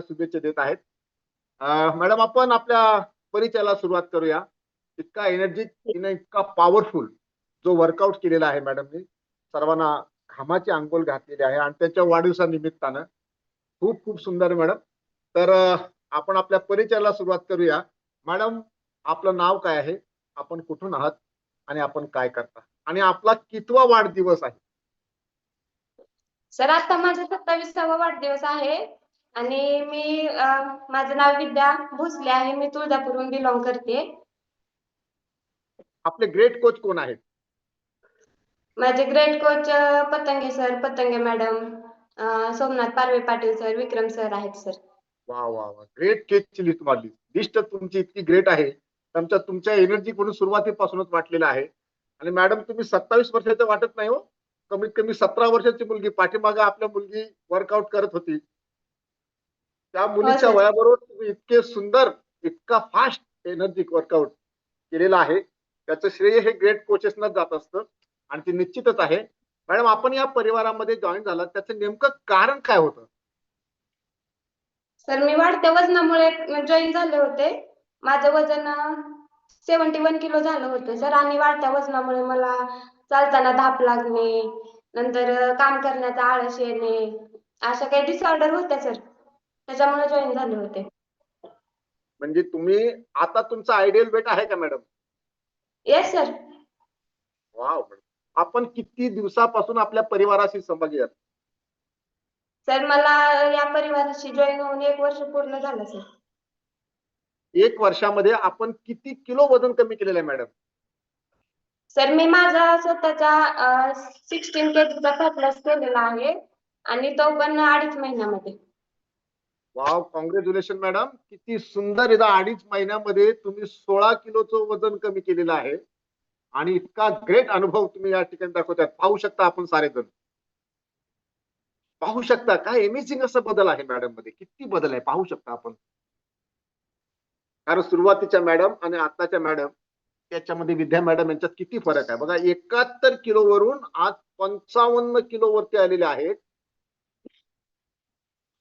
शुभेच्छा देत आहेत. मॅडम आपण आपल्या परिचयाला सुरुवात करूया. इतका एनर्जी इतका पॉवरफुल जो वर्कआउट केलेला आहे मॅडमनी सर्वांना घामाची अंघोळ घातलेली आहे आणि त्याच्या वाढदिवसानिमित्तानं खूप खूप सुंदर आहे मॅडम. तर आपण आपल्या परिचयाला सुरुवात करूया. मॅडम आपलं नाव काय आहे? आपण कुठून आहात? आणि आपण काय करता? आणि आपला कितवा वाढदिवस आहे? सर आता माझा सत्तावीसावा वाढदिवस आहे. आणि मी माझं नाव विद्या भोसले आहे मी तुळजापूरहून बिलॉंग करते. आपले ग्रेट कोच कोण आहेत? माझे great coach Patange sir Patange madam Somnath Parve Patil sir Vikram sir आहेत सर वा वा वा. ग्रेट केकची लिस्ट मारली लिस्ट तुमची इतकी ग्रेट आहे. तुमच्या तुमच्या एनर्जी कडून सुरुवातीपासूनच वाटलेलं आहे. आणि मॅडम तुम्ही सत्तावीस वर्षाचं वाटत नाही हो. कमीत कमी सतरा वर्षाची मुलगी पाठीमागे आपल्या मुलगी वर्कआउट करत होती. त्या मुलीच्या. वयाबरोबर तुम्ही इतके सुंदर इतका फास्ट एनर्जिक वर्कआउट केलेला आहे. त्याचं श्रेय हे ग्रेट कोचेसनाच जात असतं. आणि ते निश्चितच आहे. मॅडम आपण या परिवारामध्ये जॉईन झाला त्याचं नेमकं कारण काय होतं? सर मी वाढत्या वजनामुळे जॉईन झाले होते. माझं वजन सेवन्टी वन किलो झालं होतं सर. आणि वाढत्या वजनामुळे मला चालताना धाप लागणे नंतर काम करण्याचा आळस येणे अशा काही डिसऑर्डर होत्या सर. त्याच्यामुळे जॉईन झाले होते. म्हणजे तुम्ही आता तुमचा आयडियल वेट आहे का मॅडम येस सर वाव आपण किती दिवसापासून आपल्या परिवाराशी संबंधित आहात? सर मला या परिवाराशी जॉईन होऊन एक वर्ष पूर्ण झालं सर एक वर्षामध्ये आपण किती किलो वजन कमी केलेलं आहे मॅडम सर मी माझा स्वतःचा सिक्स्टीन केजीचा फॅट लॉस केलेला आहे. आणि तो पण अडीच महिन्यामध्ये. वाव कॉंग्रॅच्युलेशन मॅडम किती सुंदर इथं अडीच महिन्यामध्ये तुम्ही सोळा किलोचं वजन कमी केलेलं आहे. आणि इतका ग्रेट अनुभव तुम्ही या ठिकाणी दाखवतात पाहू शकता आपण सारेजण. पाहू शकता काय एमेझिंग असं बदल आहे मॅडममध्ये. किती बदल आहे पाहू शकता आपण. कारण सुरुवातीच्या मॅडम आणि आताच्या मॅडम त्याच्यामध्ये विद्या मॅडम यांच्यात किती फरक आहे. बघा एकाहत्तर किलो वरून आज पंचावन्न किलो वरती आलेले आहेत.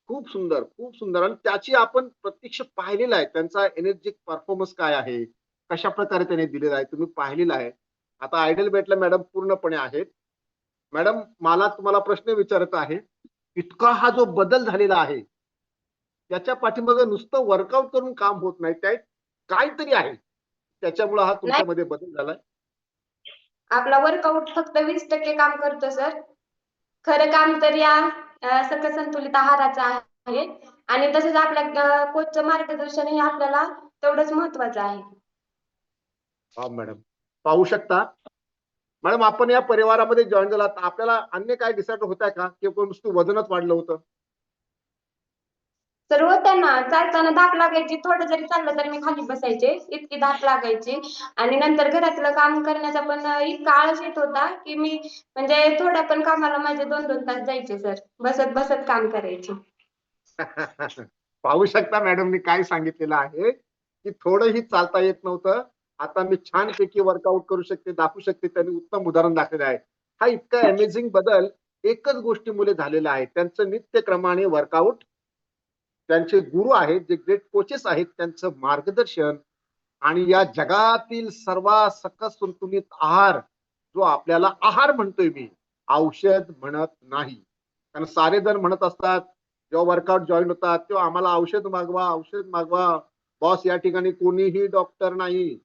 खूप सुंदर खूप सुंदर. आणि त्याची आपण प्रत्यक्ष पाहिलेलं आहे त्यांचा एनर्जिक परफॉर्मन्स काय आहे कशा प्रकारे त्याने दिलेला आहे तुम्ही पाहिलेलं आहे. आता आयडल बेटला मॅडम पूर्णपणे आहेत. मॅडम मला तुम्हाला प्रश्न विचारत आहे इतका हा जो बदल झालेला आहे त्याच्या पाठीमागे नुसतं वर्कआउट करून काम होत नाही त्यात काहीतरी आहे त्याच्यामुळे हा तुमच्यामध्ये बदल झालाय? आपला वर्कआउट फक्त वीस टक्के काम करतो सर खरं काम तर या सकस संतुलित आहाराचा आहे. आणि तसेच आपल्या कोचचं मार्गदर्शन हे आपल्याला तेवढंच महत्वाचं आहे. हा मॅडम. पाहू शकता. मॅडम आपण या परिवारामध्ये जॉईन झाला तर आपल्याला अन्य काय डिसाइड होत आहे का की नुसतं वजनच वाढलं होतं? तर त्यांना चालताना धाक लागायची. थोडं जरी चाललं तर मी खाली बसायचे. इतकी धाक लागायची. आणि नंतर घरातलं काम करण्याचा पण इतका आळस येत होता की मी म्हणजे थोड्या पण कामाला माझे दोन दोन तास जायचे सर. बसत बसत काम करायचे. पाहू शकता मॅडम मी काय सांगितलेलं आहे की थोडंही चालता येत नव्हतं. आता मी छानपैकी वर्कआउट करू शकते दाखवू शकते. त्यांनी उत्तम उदाहरण दाखवलं आहे. हा इतका अमेझिंग बदल एकच गोष्टीमुळे झालेला आहे. त्यांचं नित्यक्रमाने वर्कआउट त्यांचे गुरु आहेत जे ग्रेट कोचेस आहेत त्यांचं मार्गदर्शन आणि या जगातील सर्वात सकस संतुलित आहार जो आपल्याला आहार म्हणतोय मी औषध म्हणत नाही. कारण सारे जण म्हणत असतात जेव्हा वर्कआउट जॉईन होतात तेव्हा आम्हाला औषध मागवा औषध मागवा. बॉस या ठिकाणी कोणीही डॉक्टर नाही.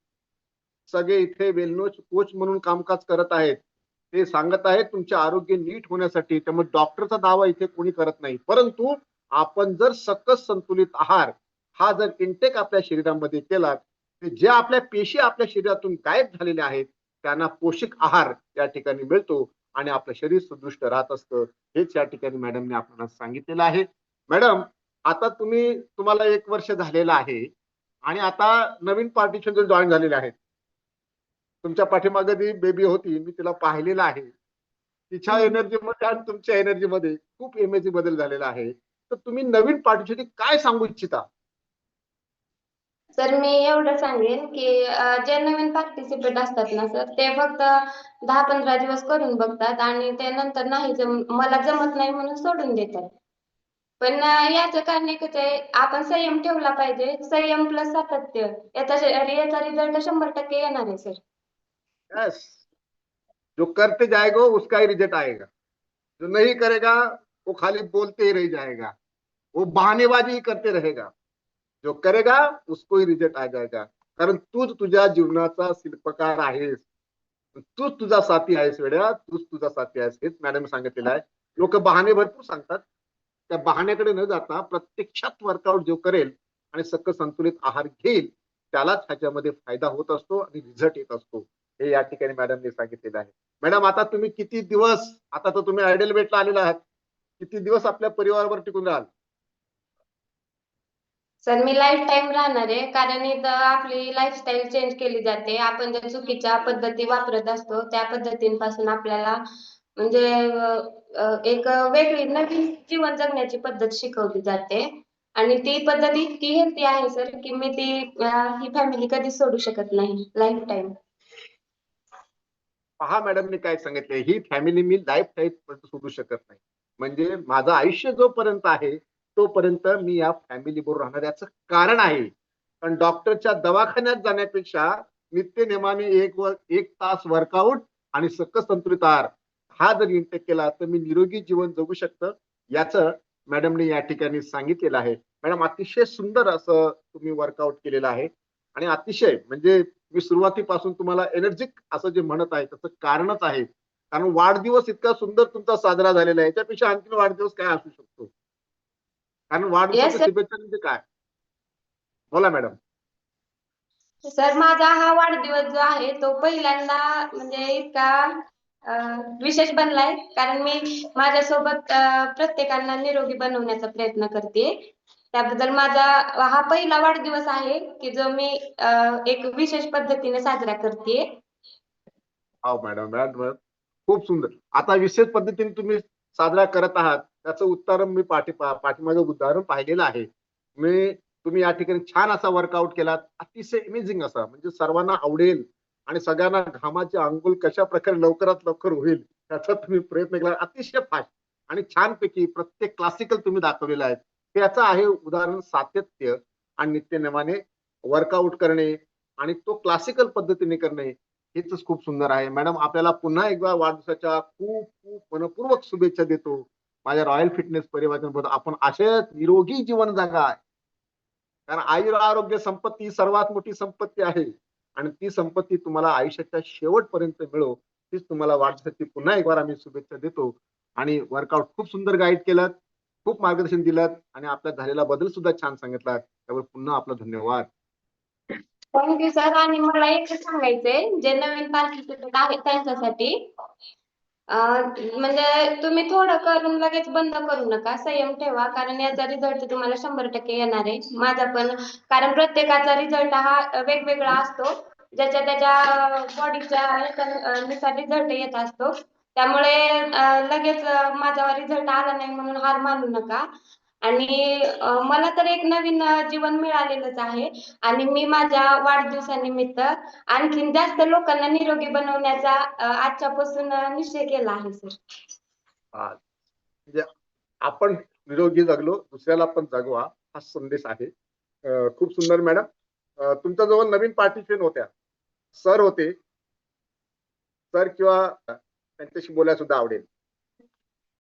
सगळे इथे वेलनोच कोच म्हणून कामकाज करत आहेत. ते सांगत आहेत तुमचे आरोग्य नीट होण्यासाठी. त्यामुळे डॉक्टरचा दावा इथे कोणी करत नाही. परंतु आपण जर सकस संतुलित आहार हा जर इंटेक आपल्या शरीरामध्ये केला तर जे आपल्या पेशी आपल्या शरीरातून गायब झालेल्या आहेत त्यांना पोषक आहार या ठिकाणी मिळतो आणि आपलं शरीर सुदृष्ट राहत असतं. हेच या ठिकाणी मॅडमने आपल्याला सांगितलेलं आहे. मॅडम आता तुम्ही तुम्हाला एक वर्ष झालेलं आहे आणि आता नवीन पार्टीशन जर जॉईन झालेले आहेत. तुमच्या पाठीमागे जी बेबी होती मी तिला पाहिलेलं आहे. तिच्या एनर्जीमध्ये आणि तुमच्या एनर्जीमध्ये खूप एमएची बदल झालेला आहे. तर तुम्ही नवीन पार्टीसाठी काय सांगू इच्छिता? सर मी एवढं सांगेन की जे नवीन पार्टिसिपेट असतात ना सर ते फक्त दहा पंधरा दिवस करून बघतात आणि ते नंतर नाही जम मला जमत नाही म्हणून सोडून देतात. पण याचं कारण एकच आहे आपण संयम ठेवला पाहिजे. संयम प्लस सातत्य याचा याचा रिझल्ट शंभर टक्के येणार आहे सर यस जो करते जाएगा उसका ही रिजल्ट आएगा. जो नहीं करेगा वो खाली बोलते ही रह जाएगा। वो बहानेबाजी ही करते रहेगा। जो करेगा उसको ही रिजल्ट आ जाएगा। कारण तूच तुझ्या जीवनाचा शिल्पकार आहेस। तूच तुझा साथी आहेस वेड्या. तूच तुझा साथी आहेस. हेच मॅडम सांगितलेलं आहे. लोक बहाणे भरपूर सांगतात. त्या बहाण्याकडे न जाता प्रत्यक्षात वर्कआउट जो करेल आणि सकल संतुलित आहार घेईल त्यालाच ह्याच्यामध्ये फायदा होत असतो आणि रिझल्ट येत असतो. हे या ठिकाणी मॅडमने सांगितलेलं आहे. मॅडम आता तुम्ही किती दिवस आता तर तुम्ही आयडियल बेटला आलेला आहात. किती दिवस आपल्या परिवारावर टिकून राहाल? सर मी लाईफ टाईम राहणार आहे. कारण इथं आपली लाईफस्टाईल चेंज केली जाते. आपण ज्या चुकीच्या पद्धती वापरत असतो त्या पद्धतींपासून आपल्याला म्हणजे एक वेगळी नवीन जीवन जगण्याची पद्धत शिकवली जाते. आणि ती पद्धत इतकी हेल्दी आहे सर की मी ती ही फॅमिली कधीच सोडू शकत नाही. लाईफ टाईम पहा मॅडमने काय सांगितलंय. ही फॅमिली मी लाईफ टाईप सोडू शकत नाही. म्हणजे माझं आयुष्य जोपर्यंत आहे तोपर्यंत मी या फॅमिली बरोबर राहणार याचं कारण आहे. कारण डॉक्टरच्या दवाखान्यात जाण्यापेक्षा नित्य नेमाने एक वर एक तास वर्कआउट आणि सकस संतुलित आहार हा जर इंटेक केला तर मी निरोगी जीवन जगू शकतं याचं मॅडमने या ठिकाणी सांगितलेलं आहे. मॅडम अतिशय सुंदर असं तुम्ही वर्कआउट केलेलं आहे. आणि अतिशय म्हणजे मी सुरुवातीपासून तुम्हाला एनर्जिक असं जे म्हणत आहे त्याचं कारणच आहे. कारण वाढदिवस इतका सुंदर तुमचा साजरा झालेला आहे. याच्यापेक्षा आणखीन वाढदिवस काय असू शकतो? कारण वाढदिवसाच्या sir. शुभेच्छा म्हणजे काय? बोला मॅडम. सर माझा हा वाढदिवस जो आहे तो पहिल्यांदा म्हणजे इतका विशेष बनलाय. कारण मी माझ्यासोबत प्रत्येकांना निरोगी बनवण्याचा प्रयत्न करते. त्याबद्दल माझा हा पहिला वाढदिवस आहे की जो मी एक विशेष पद्धतीने साजरा करते. हो मॅडम. खूप सुंदर. आता विशेष पद्धतीने तुम्ही साजरा करत आहात त्याचं उत्तर मी पाठी पाठीमागे उदाहरण पाहिलेलं आहे. मी तुम्ही या ठिकाणी छान असा वर्कआउट केलात. अतिशय इमेजिंग असा. म्हणजे सर्वांना आवडेल आणि सगळ्यांना घामाचे अंघोळ कशा प्रकारे लवकरात लवकर होईल त्याचा तुम्ही प्रयत्न केला. अतिशय फास्ट आणि छानपैकी प्रत्येक क्लासिकल तुम्ही दाखवलेलं आहे. त्याचं आहे उदाहरण सातत्य आणि नित्यनेमाने वर्कआउट करणे आणि तो क्लासिकल पद्धतीने करणे. हेच खूप सुंदर आहे. मॅडम आपल्याला पुन्हा एकदा वाढदिवसाच्या खूप खूप मनपूर्वक शुभेच्छा देतो. माझ्या रॉयल फिटनेस परिवर्तन आपण असेच निरोगी जीवन जगा. कारण आयुर आरोग्य संपत्ती ही सर्वात मोठी संपत्ती आहे. आणि ती संपत्ती तुम्हाला आयुष्याच्या शेवटपर्यंत मिळो. तीच तुम्हाला वाढदिवसाची पुन्हा एक वार आम्ही शुभेच्छा देतो. आणि वर्कआउट खूप सुंदर गाईड केलं खूप मार्गदर्शन दिलं आणि आपल्या झालेला बदल सुद्धा छान सांगितला त्यावर पुन्हा आपला धन्यवाद. थँक्यू सर आणि मला एक सांगायचंय जे नवीन पार्किंग आहेत त्यांच्यासाठी म्हणजे तुम्ही थोडं करून लगेच बंद करू नका संयम ठेवा कारण याचा रिझल्ट तुम्हाला शंभर टक्के येणार आहे. माझा पण कारण प्रत्येकाचा रिझल्ट हा वेगवेगळा असतो. ज्याच्या त्याच्या बॉडीच्या नुसार रिझल्ट येत असतो. त्यामुळे लगेच माझा रिझल्ट आला नाही म्हणून हार मानू नका. आणि मला तर एक नवीन जीवन मिळालेलंच आहे. आणि मी माझ्या वाढदिवसानिमित्त आणखीन जास्त लोकांना निरोगी बनवण्याचा आजच्यापासून निश्चय केला आहे सर. म्हणजे आपण निरोगी जगलो दुसऱ्याला पण जगवा हा संदेश आहे. खूप सुंदर मॅडम. तुमच्या जवळ नवीन पार्टिसिपेंट होत्या. सर होते. सर किंवा त्यांच्याशी बोलायला सुद्धा आवडेल.